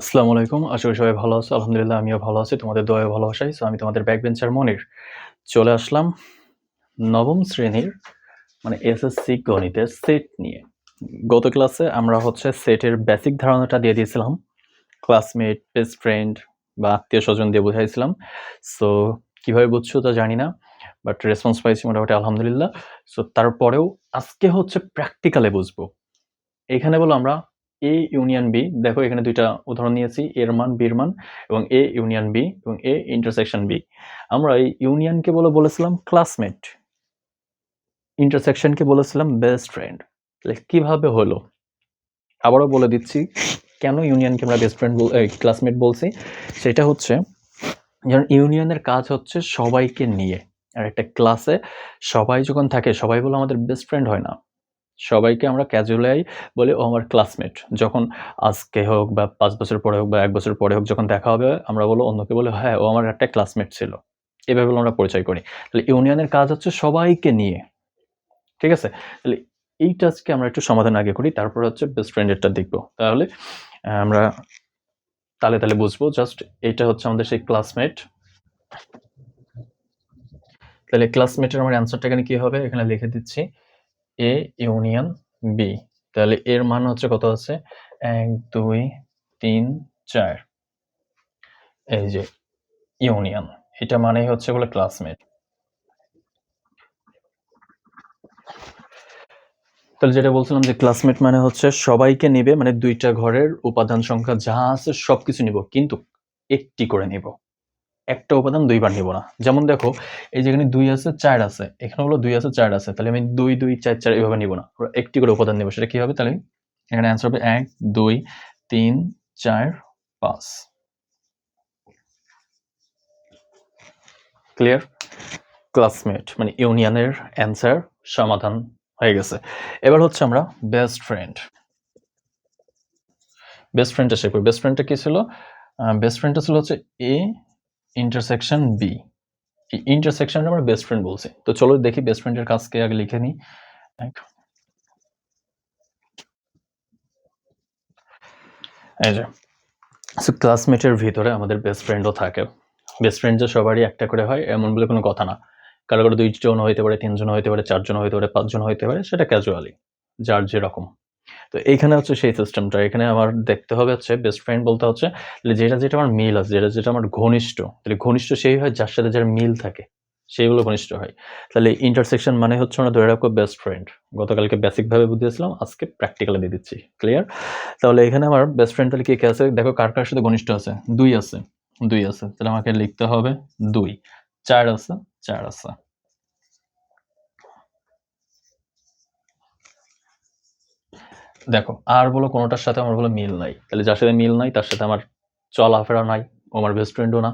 আসসালামু আলাইকুম। আশা করি সবাই ভালো আছো। আলহামদুলিল্লাহ আমিও ভালো আছি। তোমাদের দোয়ায় ভালোবাসায়। সো আমি তোমাদের ব্যাক বেঞ্চার মনির। চলে আসলাম নবম শ্রেণির মানে এসএসসি গণিতের সেট নিয়ে। গত ক্লাসে আমরা হচ্ছে সেটের বেসিক ধারণাটা দিয়ে দিয়েছিলাম। ক্লাসমেট, বেস্ট ফ্রেন্ড বা আত্মীয় স্বজন দিয়ে বুঝাইছিলাম। সো কীভাবে বুঝছ তা জানি না। বাট রেসপন্স পাইছি মোটামুটি আলহামদুলিল্লাহ। সো তারপরেও আজকে হচ্ছে প্র্যাকটিক্যালে বুঝব। এখানে বলো আমরা এ ইউনিয়ন বি দেখো এখানে দুইটা উদাহরণ নিয়েছি এর মান বির মান, এবং এ ইউনিয়ন বি এবং এ ইন্টারসেকশন বি আমরা এই ইউনিয়নকে বলে বলেছিলাম ক্লাসমেট ইন্টারসেকশনকে বলেছিলাম বেস্ট ফ্রেন্ড তাহলে কীভাবে হলো? আবারও বলে দিচ্ছি, কেন ইউনিয়নকে আমরা বেস্ট ফ্রেন্ড ক্লাসমেট বলছি? সেটা হচ্ছে যেমন ইউনিয়নের কাজ হচ্ছে সবাইকে নিয়ে, আর একটা ক্লাসে সবাই যখন থাকে, সবাই বলে আমাদের বেস্ট ফ্রেন্ড হয় না। সবাইকে আমরা ক্যাজুয়ালি বলি, ও আমার ক্লাসমেট যখন আজকে হোক বা পাঁচ বছর পরে হোক বা এক বছর পরে হোক যখন দেখা হবে, আমরা বলো অন্যকে বলে হ্যাঁ ও আমার একটা ক্লাসমেট ছিল। এভাবে আমরা পরিচয় করি। তাহলে ইউনিয়নের কাজ হচ্ছে সবাইকে নিয়ে। ঠিক আছে? তাহলে এই টাস্ককে আমরা একটু সমাধান আগে করি, তারপর হচ্ছে বেস্ট ফ্রেন্ডেরটা দেখব। তাহলে, আমরা তালে তালে বুঝব জাস্ট এটা হচ্ছে আমাদের সেই ক্লাসমেট তাহলে ক্লাসমেটের আমার অ্যান্সারটা এখানে কি হবে? এখানে লিখে দিচ্ছি। এ ইউনিয়ন বি তাহলে এর মান হচ্ছে কত আছে? এক, দুই, তিন, চার। এই যে ইউনিয়ন এটা মানেই হচ্ছে বলে ক্লাসমেট তাহলে যেটা বলছিলাম যে ক্লাসমেট মানে হচ্ছে সবাইকে নিবে মানে দুইটা ঘরের উপাদান সংখ্যা যা আছে সবকিছু নিব, কিন্তু একটি করে নিব। একটা উপাদান দুইবার নিব না। যেমন দেখো, এই যেখানে দুই আছে, চার আছে। এখানে হলো দুই আছে, চার আছে। তাহলে আমি দুই দুই, চার চার এভাবে নিব না। একটি করে উপাদান নেব, সেটা কি হবে? তাহলে এখানে অ্যান্সার হবে এক, দুই, তিন, চার, পাঁচ। ক্লিয়ার ক্লাসমেট মানে ইউনিয়নের অ্যান্সার সমাধান হয়ে গেছে। এবার হচ্ছে আমরা বেস্ট ফ্রেন্ড বেস্ট ফ্রেন্ডটা শেখ বেস্ট ফ্রেন্ডটা কি ছিল? বেস্ট ফ্রেন্ডটা ছিল হচ্ছে এ ইন্টারসেকশন বি ইন্টারসেকশন আমরা বেস্ট ফ্রেন্ড বলছি। তো চলো দেখি বেস্ট ফ্রেন্ডের কাজকে আগে লিখে নিই। এই যে। ক্লাসমেটের ভিতরে আমাদের বেস্ট ফ্রেন্ডও থাকে। বেস্ট ফ্রেন্ড যে সবারই একটা করে হয়, এমন বলে কোনো কথা না। কারও কারও দুইজন হইতে পারে, তিনজন হইতে পারে, চারজন হইতে পারে, পাঁচজন হইতে পারে, সেটা ক্যাজুয়ালি যার যেরকম। তো এইখানে হচ্ছে সেই সিস্টেমটা এখানে আমার দেখতে হবে হচ্ছে বেস্ট ফ্রেন্ড বলতে হচ্ছে যেটা যেটা আমার মিল আছে, যেটা যেটা আমার ঘনিষ্ঠ, তাহলে ঘনিষ্ঠ সেই হয় যার সাথে যার মিল থাকে, সেইগুলো ঘনিষ্ঠ হয়। তাহলে ইন্টারসেকশন মানে হচ্ছে আমরা ধরে রাখব বেস্ট ফ্রেন্ড গতকালকে বেসিকভাবে বুঝিয়েছিলাম, আজকে প্র্যাকটিক্যালে দিয়ে দিচ্ছি ক্লিয়ার তাহলে এখানে আমার বেস্ট ফ্রেন্ড তাহলে কি কি আছে? দেখো কার কার সাথে ঘনিষ্ঠ আছে? দুই আছে দুই আছে। তাহলে আমাকে লিখতে হবে দুই। চার আছে চার আছে। দেখো, আর বলো কোনোটার সাথে আমার বলো মিল নাই। তাহলে যার সাথে মিল নাই, তার সাথে আমার চলাফেরা নাই, ও আমার বেস্ট ফ্রেন্ডও না।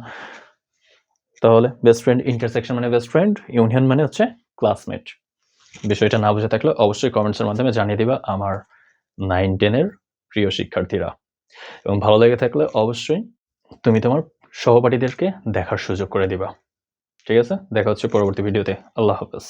তাহলে বেস্ট ফ্রেন্ড ইন্টারসেকশন মানে বেস্ট ফ্রেন্ড ইউনিয়ন মানে হচ্ছে ক্লাসমেট বিষয়টা না বুঝে থাকলে অবশ্যই কমেন্টসের মাধ্যমে জানিয়ে দিবা আমার নাইন টেনের প্রিয় শিক্ষার্থীরা। এবং ভালো লেগে থাকলে অবশ্যই তুমি তোমার সহপাঠীদেরকে দেখার সুযোগ করে দিবা। ঠিক আছে? দেখা হচ্ছে পরবর্তী ভিডিওতে আল্লাহ হাফেজ।